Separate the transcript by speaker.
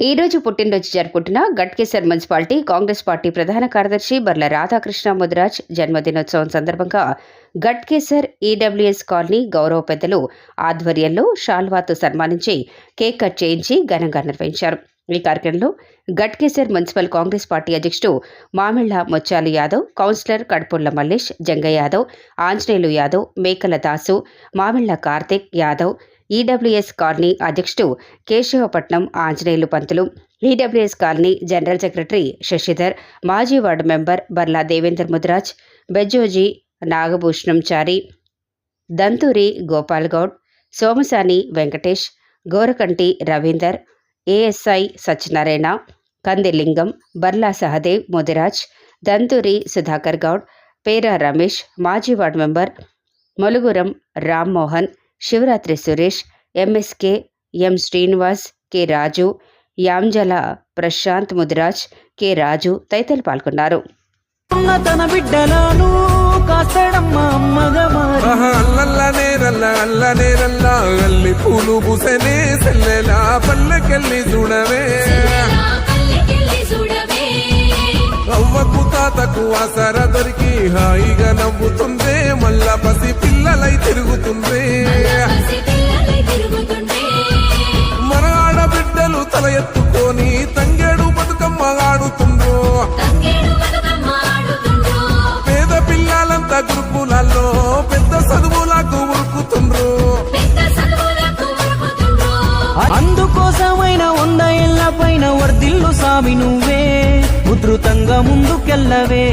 Speaker 1: ఈ రోజు పుట్టినరోజు జరుపుకుంటున్న గట్కేసర్ మున్సిపాలిటీ కాంగ్రెస్ పార్టీ ప్రధాన కార్యదర్శి బర్ల రాధాకృష్ణ ముదిరాజ్ జన్మదినోత్సవం సందర్భంగా గట్కేసర్ ఈడబ్ల్యూఎస్ కాలనీ గౌరవ పెద్దలు ఆధ్వర్యంలో షాల్వాతో సన్మానించి కేక్ కట్ చేయించి ఘనంగా నిర్వహించారు. ఈ కార్యక్రమంలో గట్కేసర్ మున్సిపల్ కాంగ్రెస్ పార్టీ అధ్యక్షుడు Mamilla Muchalu Yadav councillor Kadupulla Mallesh Jangaiah Yadav Anjaneyulu Yadav Mekala Dasu Mamilla Karthik Yadav EWS colony అధ్యక్షుడు Keshavapatnam Anjaneyulu Pantulu EWS colony general secretary Sasidhar మాజీ ward member Barla Devender Mudraj Bejjoji Nagabhushanam Chari Danturi Gopal Goud Somasani Venkatesh Gorakanti Ravinder ASI Satyanarayana Kandilingam Barla Sahadev Mudiraj Danturi Sudhakar Goud Pera Ramesh మాజీ ward member Moluguram Rammohan Shivaratri Suresh MSK M Srinivas K Raju Yanjala Prashanth Mudiraj K Raju తదితరులు పాల్గొన్నారు.
Speaker 2: ఉన్న తన బిడ్డలను కాస్తాడమ్మ అమ్మగా
Speaker 3: అల్ల పూలు సెల్లెలా పల్లెకెళ్ళి చూడవే. అవ్వకు తాతకు ఆసర దొరికి హాయిగా నవ్వుతుందే మళ్ళా పసి పిల్లలై
Speaker 2: పైన వర్దిల్లు సామి నువ్వే. ఉధృతంగా ముందుకెళ్ళవే.